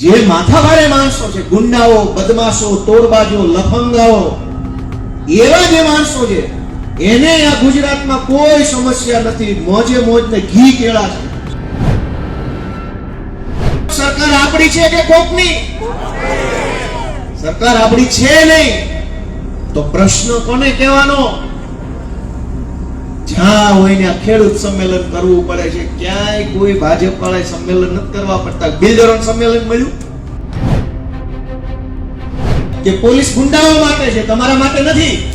જે માથાભારે માણસો છે, ગુંડાઓ, બદમાશો, તોરબાજો, લફંગાઓ, એવા જે માણસો છે, એને આ ગુજરાતમાં કોઈ સમસ્યા નથી. મોજે મોજ ને ઘી કેળા છે. સરકાર આપણી છે કે કોકની? સરકાર આપણી છે નહીં. તો પ્રશ્ન કોને કહેવાનો? જ્યાં હોય ને ખેડૂત સંમેલન કરવું પડે છે. ક્યાંય કોઈ ભાજપ વાળા સંમેલન નથી કરવા પડતા. બિલ્ડરો સંમેલન મળ્યું? કે પોલીસ ગુંડાઓ માટે છે? તમારા માટે નથી.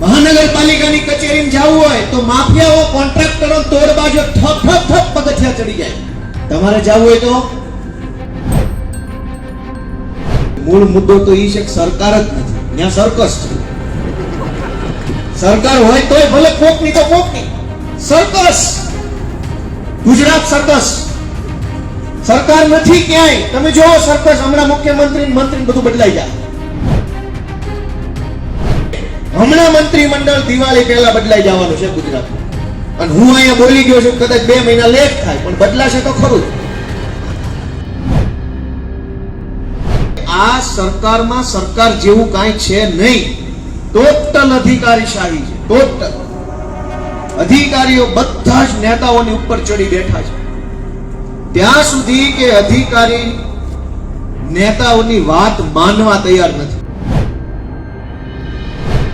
મહાનગરપાલિકાની કચેરીમાં જવું હોય તો માફિયાઓ, કોન્ટ્રાક્ટરો તોડબાજો ઠપ ઠપ ઠપ પગથિયા ચડી જાય. તમારે જવું હોય તો? મૂળ મુદ્દો તો એ છે સરકાર જ નથી. ત્યાં સરકસ છે. સરકાર હોય તોય ભલે કોકની તો કોકની. સર્કસ. ગુજરાત સર્કસ. સરકાર નથી ક્યાંય. તમે જોવો સર્કસ, હમણાં મુખ્યમંત્રી મંત્રી બધું બદલાઈ જાય હમણાં મંત્રીમંડળ દિવાળી પહેલા બદલાઈ જવાનું છે ગુજરાતમાં. અને હું અહીંયા બોલી ગયો છું કદાચ બે મહિના લેટ થાય, પણ બદલાશે તો ખરું. આ સરકારમાં સરકાર જેવું કાંઈ છે નહીં. ટોટલ અધિકારીશાહી છે, ટોટલ. અધિકારીઓ બધા જ નેતાઓની ઉપર ચડી બેઠા છે. ત્યાં સુધી કે અધિકારી નેતાઓની વાત માનવા તૈયાર નથી.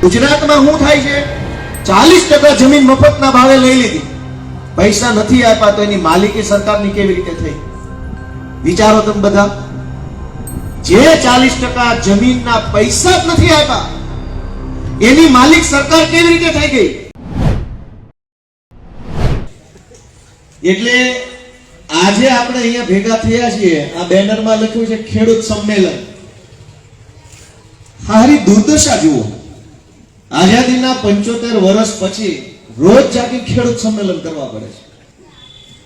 ગુજરાતમાં શું થાય છે? ચાલીસ ટકા જમીન મફતના ભાવે લઈ લીધી. પૈસા નથી આપ્યા તો એની માલિકી સરકારની કેવી રીતે થઈ? વિચારો તમે બધા. જે ચાલીસ ટકા જમીનના પૈસા જ નથી આપ્યા એની માલિક સરકાર કેવી રીતે થઈ ગઈ? એટલે આજે આપણે અહીંયા ભેગા થયા છીએ, આ બેનરમાં લખ્યું છે ખેડૂત સંમેલન. હારી, દુર્દશા જુઓ. આઝાદીના પંચોતેર વર્ષ પછી રોજ જાગી ખેડૂત સંમેલન કરવા પડે છે.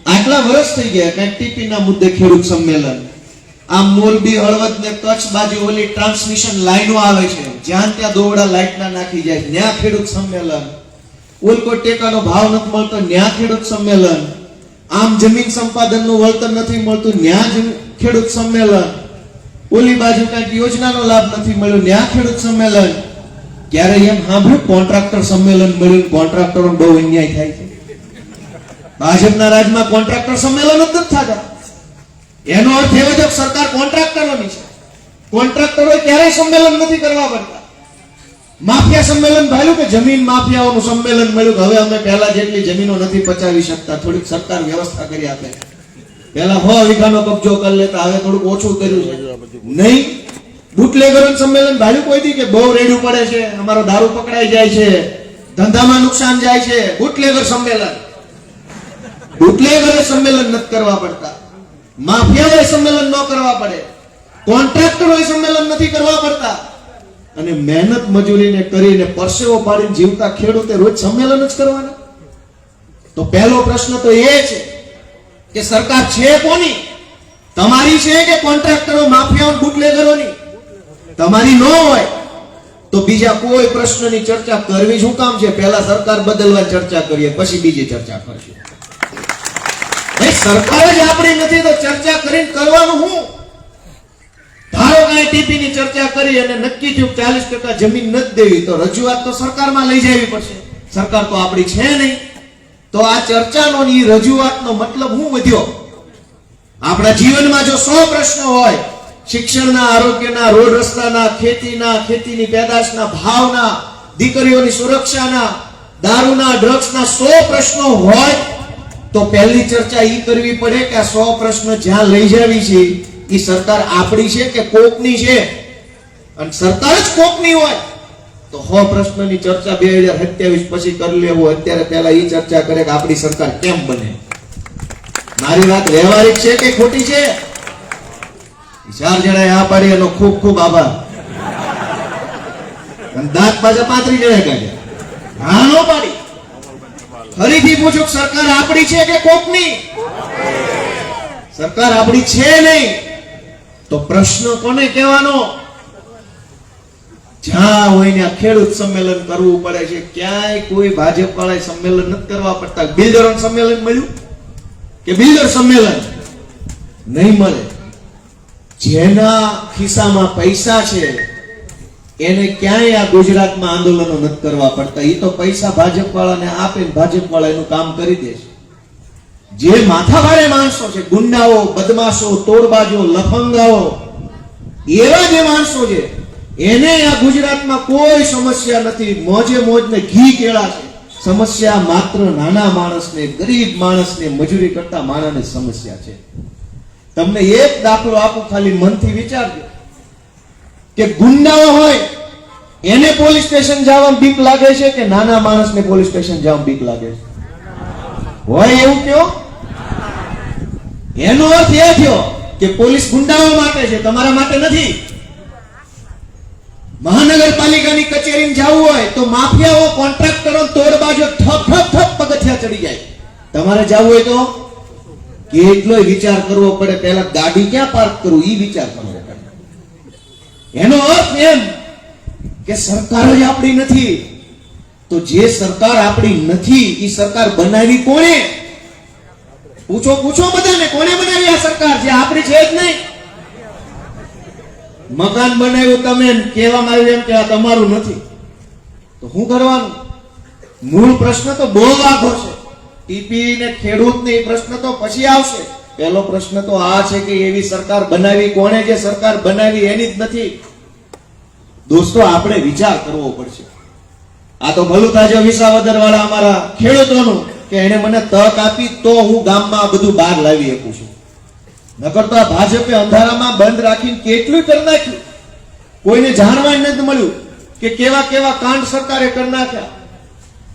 આટલા વર્ષ થઈ ગયા, કઈ ટીપીના મુદ્દે ખેડૂત સંમેલન. આમ મોરબી, હળવદ ને કચ્છ બાજુ ઓલી ટ્રાન્સમિશન લાઈનો આવે છે. જ્યાં ત્યાં દોવડા લાઇટના નાખી જાય ન્યા ખેડૂત સંમેલન. ઓલકો ટેકાનો ભાવ નથી મળતો, ન્યા ખેડૂત સંમેલન. આમ જમીન સંપાદનનું વળતર નથી મળતું, ન્યા જ ખેડૂત સંમેલન. ઓલી બાજુ કંઈક યોજનાનો લાભ નથી મળ્યો, ન્યા ખેડૂત સંમેલન. ક્યારે એમ સાંભળ્યું? કોન્ટ્રાક્ટર સંમેલન મળ્યું કોન્ટ્રાક્ટરો બહુ અન્યાય થાય છે. ભાજપના રાજમાં કોન્ટ્રાક્ટર સંમેલન જ નથી થતા. એનો અર્થ એવો છે સરકાર કોન્ટ્રાક્ટરોની છે. કોન્ટ્રાક્ટરો ક્યારેય સંમેલન નથી કરવા પડતા માફિયા સંમેલન ભાલ્યું કે જમીન માફિયાઓનું સંમેલન મળ્યું કે હવે અમે પહેલા જેટલી જમીનો નથી પચાવી શકતા, થોડીક સરકાર વ્યવસ્થા કરી આપે. પહેલા હો વીઘાનો કબજો કરી લેતા, હવે થોડુંક ઓછું કર્યું છે. નહીં. બુટલેગરોનું સંમેલન ભાલ્યું કોઈ દી કે બહુ રેડું પડે છે, અમારો દારૂ પકડાઈ જાય છે, ધંધામાં નુકસાન જાય છે. બુટલેગર સંમેલન. બુટલેગર સંમેલન નથી કરવા પડતા. માફિયાઓએ સંમેલન ન કરવા પડે. કોન્ટ્રાક્ટરોએ સંમેલન નથી કરવા પડતા. અને મહેનત મજૂરીને કરીને પરસેવો પાડીને જીવતા ખેડૂતે રોજ સંમેલન જ કરવાના? તો પહેલો પ્રશ્ન તો એ છે કે સરકાર છે કોની? તમારી છે કે કોન્ટ્રાક્ટરો, માફિયાઓ બુટલેગરોની? તમારી ન હોય તો બીજા કોઈ પ્રશ્નની ચર્ચા કરવી શું કામ છે? પહેલા સરકાર બદલવા ચર્ચા કરીએ, પછી બીજી ચર્ચા કરશું સરકાર જ આપણી નથી તો ચર્ચા કરીને કરવાનું હું? આપણા જીવનમાં જો સો પ્રશ્નો હોય, શિક્ષણના, આરોગ્યના, રોડ રસ્તાના, ખેતીના, ખેતીની પેદાશના ભાવના, દીકરીઓની સુરક્ષાના, દારૂના ડ્રગ્સના સો પ્રશ્નો હોય તો પહેલી ચર્ચા એ કરવી પડે કે આ સો પ્રશ્ન જ્યાં લઈ જાવી છે એ સરકાર આપણી છે કે કોકની છે? અને સરકાર જ કોકની હોય. તો સો પ્રશ્નની ચર્ચા બે હજાર સત્યાવીસ પછી કરી લેવું. અત્યારે પહેલા એ ચર્ચા કરે કે આપણી સરકાર કેમ બને. મારી વાત વ્યવહારિક છે કે ખોટી છે? ચાર જણાએ આ પાડી એનો ખૂબ ખૂબ આભાર. દાંત પાછા પાંત્રી જણા કાઢ્યા હા પાડી. ફરીથી પૂછું, સરકાર આપણી છે કે કોકની? સરકાર આપણી છે નહીં. તો પ્રશ્ન કોને કહેવાનો? જ્યાં હોય ને ખેડૂત સંમેલન કરવું પડે છે. ક્યાંય કોઈ ભાજપ વાળા સંમેલન નથી કરવા પડતા. બિલ્ડરો સંમેલન મળ્યું? કે બિલ્ડર સંમેલન? નહીં મળે. જેના ખિસ્સામાં પૈસા છે એને ક્યાંય આ ગુજરાતમાં આંદોલનો નથી કરવા પડતા. એ તો પૈસા ભાજપ વાળાને આપે ભાજપ વાળા એનું કામ કરી દે છે. જે માથાભારે માણસો છે, ગુંડાઓ, બદમાશો, તોડબાજો, લફંગાઓ, એવા જે માણસો છે, એને આ ગુજરાતમાં કોઈ સમસ્યા નથી. મોજે મોજ ને ઘી કેળા છે. સમસ્યા માત્ર નાના માણસને, ગરીબ માણસને, મજૂરી કરતા માણસને સમસ્યા છે. તમને એક દાખલો આપું, ખાલી મનથી વિચારજો. કે ગુંડાઓ હોય, એને પોલીસ સ્ટેશન જવામાં બીક લાગે છે કે નાના માણસને પોલીસ સ્ટેશન જવામાં બીક લાગે છે? હોય એવું કયો? એનો અર્થ એ થયો કે પોલીસ ગુંડાઓ માટે છે, તમારા માટે નથી. મહાનગરપાલિકાની કચેરીમાં જવું હોય તો માફિયાઓ કોન્ટ્રાક્ટરો તોડબાજો થપ થપ થપ પગથિયા ચડી જાય. તમારે જવું હોય તો? કેટલોય વિચાર કરવો પડે. પહેલા ગાડી ક્યાં પાર્ક કરવું? એ વિચાર કરવો પડે. એનો અર્થ એમ કે સરકાર જ આપણી નથી. તો જે સરકાર આપણી નથી એ સરકાર બનાવી કોણે? પૂછો પૂછો બધાને કોને બનાવી આ સરકાર? જે આપણી છે જ નહીં. મકાન બનાવ્યું તમે કહેવામાં આવ્યું એમ કે આ તમારું નથી. તો શું કરવાનું? મૂળ પ્રશ્ન તો બહુ આખો છે. ટીપી ને ખેડૂત ને એ પ્રશ્ન તો પછી આવશે. પહેલો પ્રશ્ન તો આ છે કે એવી સરકાર બનાવી, કોણે જે સરકાર બનાવી એની જ નથી. દોસ્તો, આપણે વિચાર કરવો પડશે. આ તો ભલું તાજો વિસાવદર વાળા અમારા ખેડૂતોનું કે એને મને તક આપી તો હું ગામમાં બધું બહાર લાવી શકું છું. નકર તો આ ભાજપે અંધારામાં બંધ રાખીને કેટલું કરી નાખ્યું. કોઈને જાણવા નથી મળ્યું કે કેવા કેવા કાંડ સરકારે કરી નાખ્યા.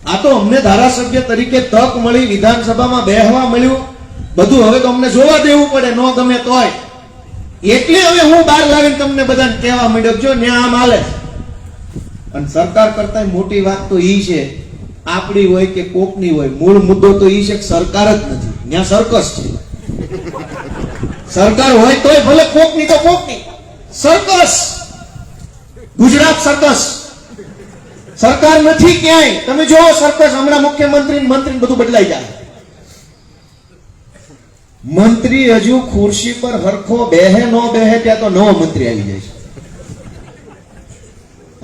આ તો અમને ધારાસભ્ય તરીકે તક મળી, વિધાનસભામાં બેહવા મળ્યું. બધું હવે તો અમને જોવા દેવું પડે, ન ગમે તોય. એટલે હવે હું બહાર લાવીને તમને બધાને કહેવા માંડ્યો જો ન્યા આમ હાલે. અને સરકાર કરતા મોટી વાત તો ઈ છે, આપણી હોય કે કોકની હોય, મૂળ મુદ્દો તો ઈ છે કે સરકાર જ નથી. ત્યાં સર્કસ છે. સરકાર હોય તોય ભલે કોકની તો કોકની. સર્કસ. ગુજરાત સર્કસ. સરકાર નથી ક્યાંય. તમે જોવો સર્કસ, હમણાં મુખ્યમંત્રી મંત્રી બધું બદલાઈ જાય. મંત્રી હજુ ખુરશી પર હરખો બેહે, નો બેહે, ત્યાં તો નવો મંત્રી આવી જાય છે.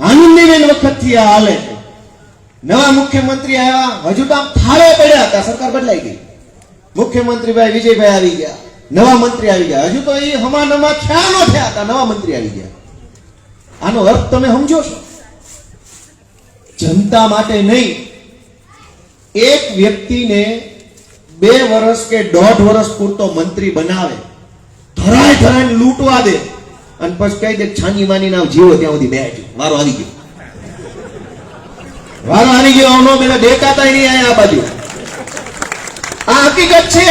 આનંદીબેન વખતથી આ હાલે છે. નવા મુખ્યમંત્રી આવ્યા, હજુ તો આમ થાળે પડ્યા હતા, સરકાર બદલાઈ ગઈ. મુખ્યમંત્રી ભાઈ વિજયભાઈ આવી ગયા, નવા મંત્રી આવી ગયા. હજુ તો એ હમા નમા થયા થયા હતા, નવા મંત્રી આવી ગયા. આનો અર્થ તમે સમજો છો? જનતા માટે નહીં. એક વ્યક્તિને બે વર્ષ કે દોઢ વર્ષ પૂરતો મંત્રી બનાવે. ધરાય ધરાય લૂંટવા દે. અને પછી કહી દે છાની માની ના જીવો ત્યાં સુધી બેઠ વારો આવી ગયો. વારો આવી ગયો આવનો પેલા દેખાતા નહીં આ બાજુ. આ હકીકત છે.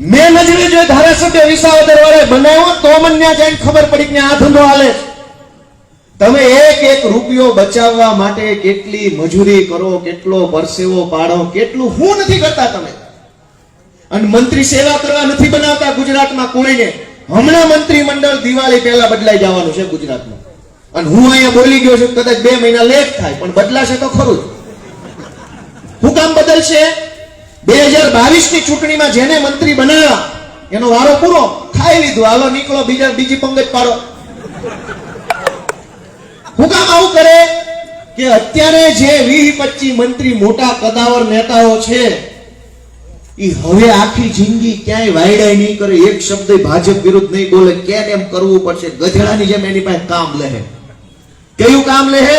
મેં નજરે જો ધારાસભ્ય વિસાવદર વાળે બનાવ્યો, તો મને ત્યાં જઈને ખબર પડી કે આ ધંધો હાલે તમે એક એક રૂપિયો બચાવવા માટે કેટલી મજૂરી કરો, કેટલો પરસેવો પાડો, કેટલું હું નથી કરતા તમે? અને મંત્રી સેવા કરવા નથી બનાવતા ગુજરાતમાં કોઈને હમણાં મંત્રી મંડળ દિવાળી પહેલા બદલાઈ જવાનું છે ગુજરાતમાં. અને હું અહીંયા બોલી ગયો છું કદાચ બે મહિના લેટ થાય, પણ બદલાશે તો ખરું હું કામ બદલશે? બે હજાર બાવીસની ચૂંટણીમાં જેને મંત્રી બનાવ્યા, એનો વારો પૂરો. ખાઈ લીધું. હાલો, નીકળો, બીજા બીજી પંગત પાડો. હું કામ આવું કરે? કે અત્યારે જે વીસ પચીસ મંત્રી મોટા કદાવર નેતાઓ છે ઈ હવે આખી જિંદગી ક્યાંય વાયડાય નહીં કરે, એક શબ્દ ભાજપ વિરુદ્ધ નહીં બોલે, કેમ એમ કરવું પડશે? ગધેડાની જેમ એની પાસે કામ લેહે. કયું કામ લેહે?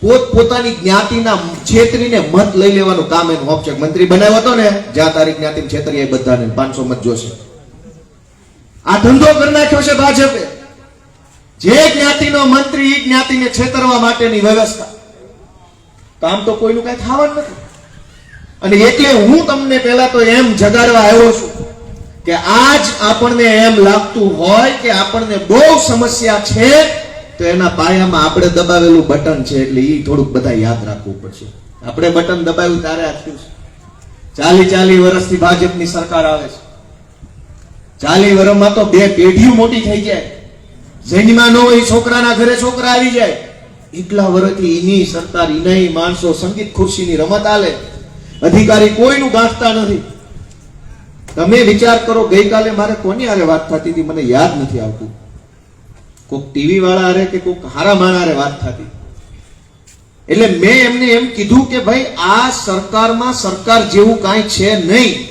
પોત પોતાની જ્ઞાતિના છેતરીને મત લઈ લેવાનું કામ એનું ઓપ્શન મંત્રી બનાવ્યો હતો ને જ્યાં તારી જ્ઞાતિ છેતરી એ બધાને, પાંચસો મત જોશે. આ ધંધો કરી નાખ્યો છે ભાજપે. જે જ્ઞાતિનો મંત્રી એ જ્ઞાતિને છેતરવા માટેની વ્યવસ્થા. કામ તો કોઈનું કઈ થવાનું નથી. અને એટલે હું તમને પહેલા તો એમ જગાડવા આવ્યો છું કે આજ આપણને એમ લાગતું હોય કે આપણને બહુ સમસ્યા છે, તો એના પાયામાં આપણે દબાવેલું બટન છે એટલે એ થોડુંક બધા યાદ રાખવું પડશે. આપણે બટન દબાવ્યું ત્યારે આ થયું છે. ચાલી ચાલી વર્ષથી ભાજપની સરકાર આવે છે. ચાલી વર્ષમાં તો બે પેઢીઓ મોટી થઈ જાય. જેનીમાં ન હોય છોકરાના ઘરે છોકરા આવી જાય. એટલા વર્ષથી એની સરકાર એના માણસો સંગીત ખુરશીની રમત આલે. અધિકારી કોઈનું ગાંઠતા નથી. તમે વિચાર કરો, ગઈકાલે મારે કોની હારે વાત થતી હતી? મને યાદ નથી આવતું. કોક ટીવી વાળા હારે કે કોક હારા માણા આરે વાત થતી. એટલે મેં એમને એમ કીધું કે ભાઈ, આ સરકારમાં સરકાર જેવું કાંઈ છે નહીં.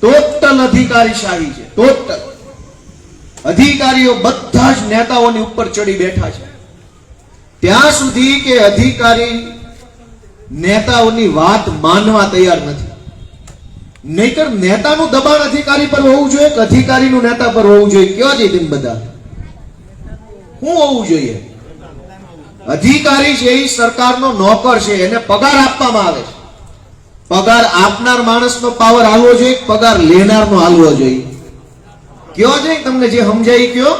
ટોટલ અધિકારીશાહી છે. ટોટલ. અધિકારીઓ બધા જ નેતાઓની ઉપર ચડી બેઠા છે. ત્યાં સુધી કે અધિકારી નેતાઓની વાત માનવા તૈયાર નથી. નહીતર નેતાનું દબાણ અધિકારી પર હોવું જોઈએ કે અધિકારીનું નેતા પર હોવું જોઈએ? કયો છે તેમ બધા? શું હોવું જોઈએ? અધિકારી છે એ સરકારનો નોકર છે, એને પગાર આપવામાં આવે છે. પગાર આપનાર માણસનો પાવર હાલવો જોઈએ પગાર લેનારનો હાલવો જોઈએ? કયો છે? તમને જે સમજાય કયો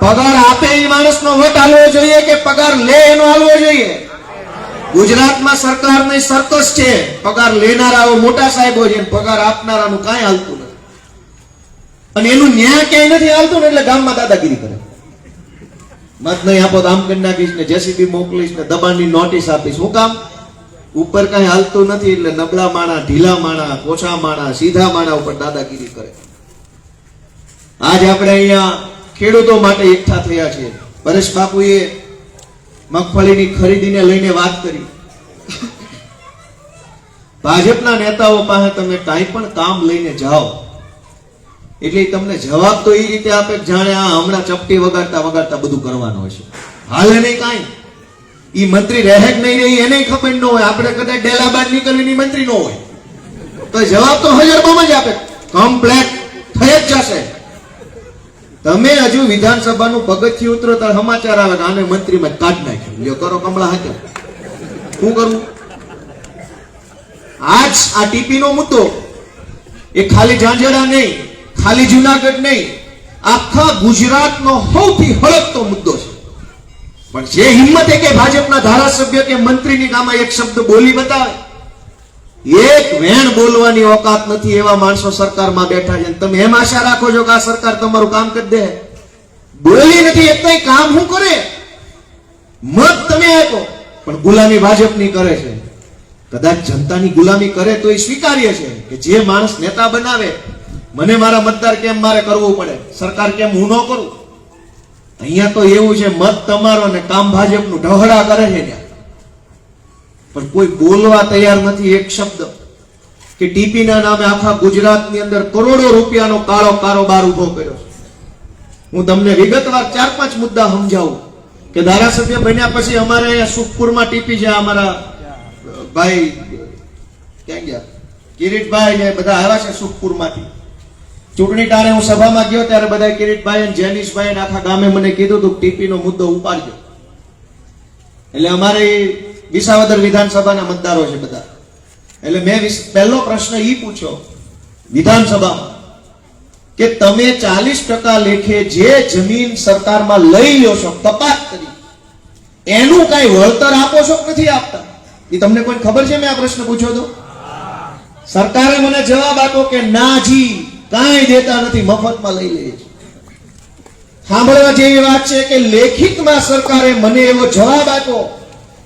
પગાર આપે એ માણસનો વટ હાલવો જોઈએ કે પગાર લે એનો હાલવો જોઈએ? ગુજરાતમાં સરકારની સરકસ છે. પગાર લેનારાઓ મોટા સાહેબો છે પગાર આપનારાનું કાંઈ હાલતું નથી. અને એનું ન્યાય ક્યાંય નથી હાલતું ને એટલે ગામમાં દાદાગીરી કરે. મત નહીં આપો તો આમ કરી નાખીશ ને જેસીબી મોકલીશ ને દબાણની નોટિસ આપીશ. શું કામ? ઉપર કઈ હાલતું નથી એટલે નબળા માણા, ઢીલા માણા ઓછા માણા, સીધા માણા ઉપર દાદાગીરી કરે. આજ આપણે અહીંયા ખેડૂતો માટે એકઠા થયા છે પરેશ બાપુએ મગફળીની ખરીદીને લઈને વાત કરી. ભાજપના નેતાઓ પાસે તમે કાંઈ પણ કામ લઈને જાઓ, એટલે તમને જવાબ તો એ રીતે આપે જાણે આ હમણાં ચપટી વગાડતા વગાડતા બધું કરવાનું હશે હાલે નહીં કાંઈ. ઈ મંત્રી રહે જ નહીં રહી એને ખબર ન હોય. આપણે કદાચ ડેલા બાદ નીકળવીની મંત્રી ન હોય. તો જવાબ તો હજારમાં જ આપે. કમ્પ્લેટ થઈ જ જશે. તમે હજુ વિધાનસભાનું પગથિયું ઉતરો તો સમાચાર આવે આને મંત્રીમાં કાઢ નાખ્યું. લ્યો, કરો કમળા હાથે. શું કરવું આજ આ ટીપી નો મુદ્દો. એ ખાલી ઝાંઝરા નહીં, ખાલી જુનાગઢ નહીં, આખા ગુજરાતનો સૌથી હળકતો મુદ્દો છે. પણ જે હિંમત કે ભાજપના ધારાસભ્ય કે મંત્રીની ગામાં એક શબ્દ બોલી બતાવે એક વેણ બોલવાની ઓકાત નથી એવા માણસો સરકારમાં બેઠા છે. તમે એમ આશા રાખો છો કે આ સરકાર તમારું કામ કરી દે? બોલી નથી, એક કઈ કામ શું કરે? મત તમે આપો. પણ ગુલામી ભાજપની કરે છે. કદાચ જનતાની ગુલામી કરે તો એ સ્વીકાર્ય છે કે જે માણસ નેતા બનાવે, મને મારા મતદાર કેમ મારે કરવું પડે? સરકાર કેમ હું ન કરું? અહીંયા તો એવું છે, મત તમારો ને કામ ભાજપનું ઢહડા કરે છે ત્યાં. પણ કોઈ બોલવા તૈયાર નથી, એક શબ્દ. કે ટીપીના નામે આખા ગુજરાતની અંદર કરોડો રૂપિયાનો કાળો કારોબાર ઊભો કર્યો હું તમને વિગતવાર ચાર પાંચ મુદ્દા સમજાવું કે ધારાસભ્ય બન્યા પછી અમારે અહીંયા સુખપુરમાં ટીપી છે, અમારા ભાઈ, ક્યાં ગયા? કિરીટભાઈ ને બધા આવ્યા છે સુખપુરમાંથી. ચૂંટણી ટાણે હું સભામાં ગયો ત્યારે બધા કિરીટભાઈ અને જેનીશભાઈ આખા ગામે મને કીધું હતું ટીપીનો મુદ્દો ઉપાડજો. એટલે અમારે વિસાવદર વિધાનસભાના મતદારો છે બધા. એટલે મેં પહેલો પ્રશ્ન એ પૂછ્યો, વિધાનસભામાં, કે તમે ચાલીસ ટકા લેખે જે જમીન સરકારમાં લઈ લો છો, તપાસ કરી. એનું કઈ વળતર આપો છો નથી આપતા? એ તમને કોઈ ખબર છે મેં આ પ્રશ્ન પૂછ્યો તો? સરકારે મને જવાબ આપ્યો કે ના જી, કાંઈ દેતા નથી, મફતમાં લઈ લઈએ છે. સાંભળવા જેવી વાત છે કે લેખિતમાં સરકારે મને એવો જવાબ આપ્યો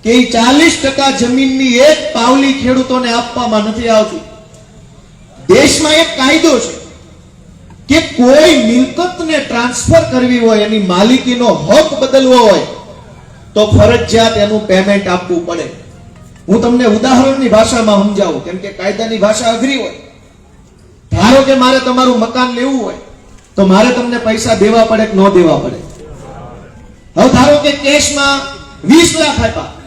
કે ચાલીસ ટકા જમીનની એક પાવલી ખેડૂતોને આપવામાં નથી આવતી. દેશમાં એક કાયદો છે કે કોઈ મિલકતને ટ્રાન્સફર કરવી હોય, એની માલિકીનો હક બદલવો હોય, તો ફરજિયાત એનું પેમેન્ટ આપવું પડે. હું તમને ઉદાહરણની ભાષામાં સમજાવું, કેમ કે કાયદાની ભાષા અઘરી હોય. ધારો કે મારે તમારું મકાન લેવું હોય, તો મારે તમને પૈસા દેવા પડે કે ન દેવા પડે? હવે ધારો કે કેશમાં વીસ લાખ આપ્યા.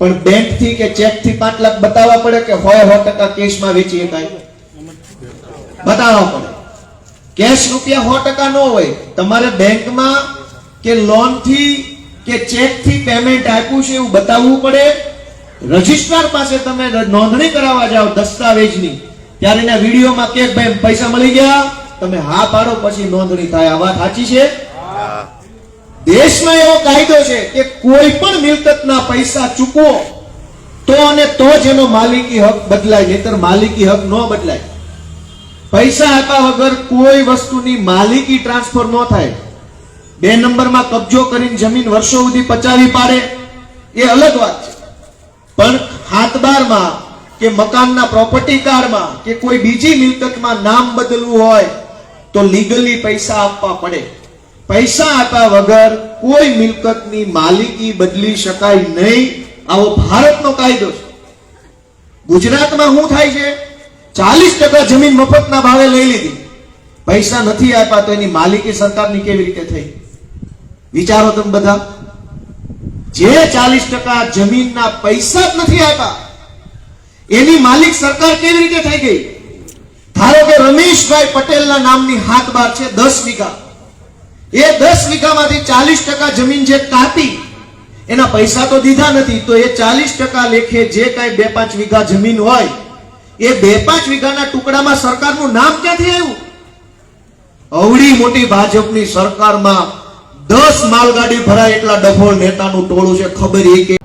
પણ બેંકથી કે ચેકથી પાંચ લાખ બતાવવા પડે કે હોય સો ટકા કેશમાં વેચી શકાય બતાવવા પડે. કેશ રૂપિયા સો ટકા ન હોય. તમારે બેંકમાં કે લોનથી કે ચેકથી પેમેન્ટ આપ્યું છે એવું બતાવવું પડે. રજિસ્ટ્રાર પાસે તમે નોંધણી કરાવવા જાઓ દસ્તાવેજની. ત્યારે એના વિડીયોમાં કે ભાઈ પૈસા મળી ગયા. તમે હા પાડો, પછી નોંધણી થાય. આ વાત સાચી છે? દેશમાં એવો કાયદો છે કે કોઈ પણ મિલકતના પૈસા ચૂકવો, તો અને તો જ એનો માલિકી હક બદલાય, નહીતર માલિકી હક ન બદલાય. પૈસા આપ્યા વગર કોઈ વસ્તુની માલિકી ટ્રાન્સફર ન થાય. બે નંબરમાં કબજો કરીને જમીન વર્ષો સુધી પચાવી પાડે, એ અલગ વાત છે. પણ હાથબારમાં કે મકાનના પ્રોપર્ટી કાર્ડમાં કે કોઈ બીજી મિલકતમાં નામ બદલવું હોય, તો લીગલી પૈસા આપવા પડે. પૈસા આપ્યા વગર કોઈ મિલકતની માલિકી બદલી શકાય નહીં. આવો ભારતનો કાયદો છે. ગુજરાતમાં શું થાય છે? ચાલીસ ટકા જમીન મફતના ભાવે લઈ લીધી. પૈસા નથી આપ્યા તો એની માલિકી સરકારની કેવી રીતે થઈ? વિચારો તમે બધા. જે ચાલીસ ટકા જમીનના પૈસા જ નથી આપ્યા, એની માલિક સરકાર કેવી રીતે થઈ ગઈ? ધારો કે રમેશભાઈ પટેલના નામની હાથ બાર છે દસ વીઘા. એ દસ વીઘામાંથી ચાલીસ ટકા જમીન જે કાપી, એના પૈસા તો દીધા નથી, તો એ ચાલીસ ટકા લેખે જે કાંઈ બે પાંચ વીઘા જમીન હોય, એ બે પાંચ વીઘાના ટુકડામાં સરકારનું નામ ક્યાંથી આવ્યું? અવડી મોટી ભાજપની સરકારમાં દસ માલગાડી ભરાય એટલા ડભોળ નેતાનું ટોળું છે, ખબર એ કે